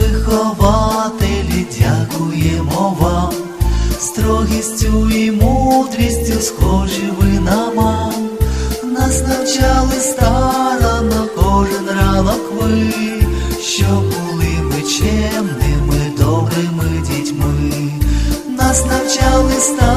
вихователі, дякуємо вам, строгістю і мудрістю, схожі ви на мам, нас навчали старано кожен ранок ви, що були ми чемними, добрими дітьми, нас навчали старано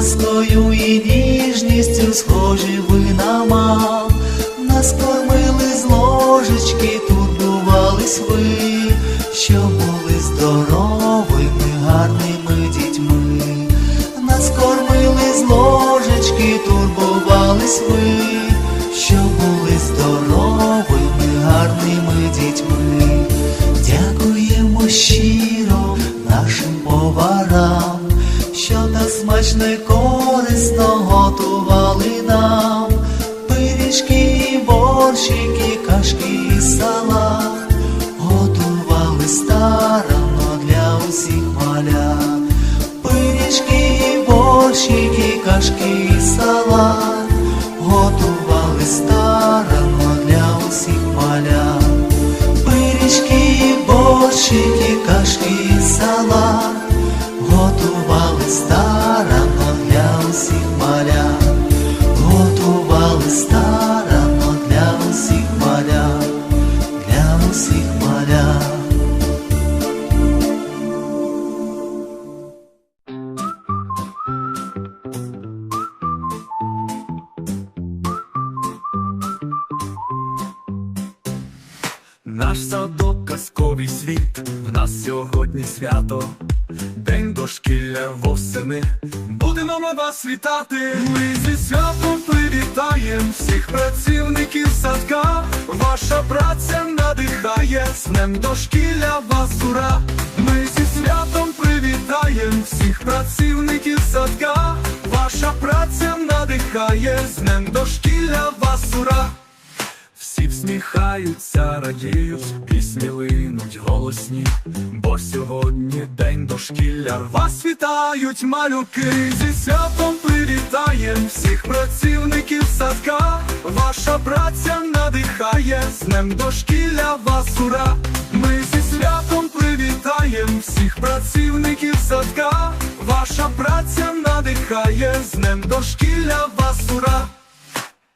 ласкою і ніжністю схожі ви на мам. Нас кормили з ложечки, турбувались ви, що були здоровими, гарними дітьми. Нас кормили з ложечки, турбувались ви, й корисно готували нам пиріжки, борщики, кашки і салат, готували старано для усіх малят. Пиріжки, борщики, кашки і салат, готували старано Наш садок казковий світ, в нас сьогодні свято, День дошкілля восени. Будемо ми вас вітати. Ми зі святом привітаєм всіх працівників садка. Ваша праця надихає, з днем дошкілля вас ура. Ми зі святом привітаєм всіх працівників садка. Ваша праця надихає, з днем дошкілля вас ура. Всі всміхаються, радіють, пісні линуть голосні, бо сьогодні день дошкілля. Вас вітають малюки, зі святом привітаєм всіх працівників садка. Ваша праця надихає, з днем дошкілля вас ура. Ми зі святом привітаєм всіх працівників садка. Ваша праця надихає, з днем дошкілля вас ура.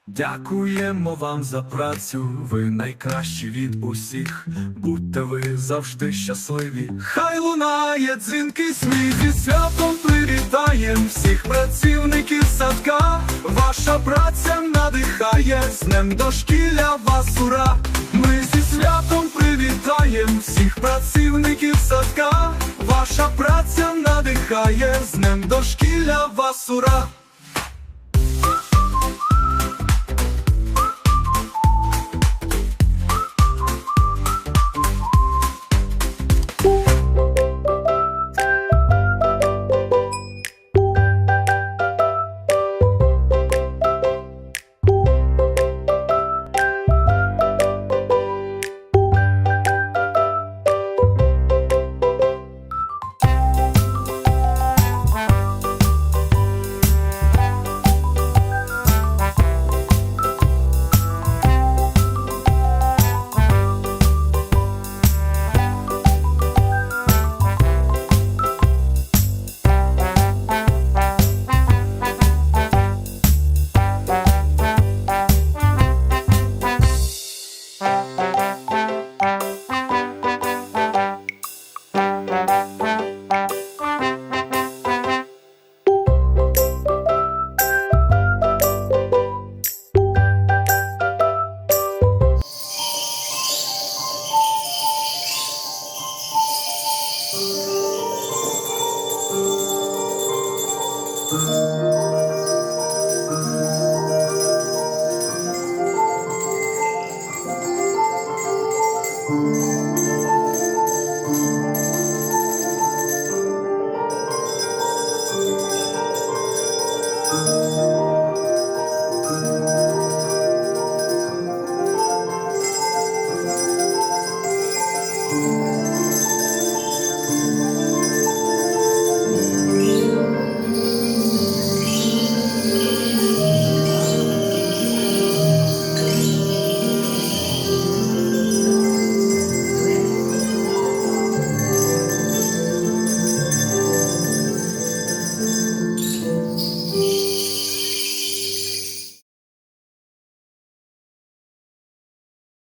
Дякуємо вам за працю, ви найкращі від усіх. Будьте ви завжди щасливі. Хай лунає дзвінкий сміх зі святом привітаєм всіх працівників садка. Ваша праця надихає, з днем дошкілля вас ура. Ми зі святом привітаєм всіх працівників садка. Ваша праця надихає, з днем дошкілля вас ура. Música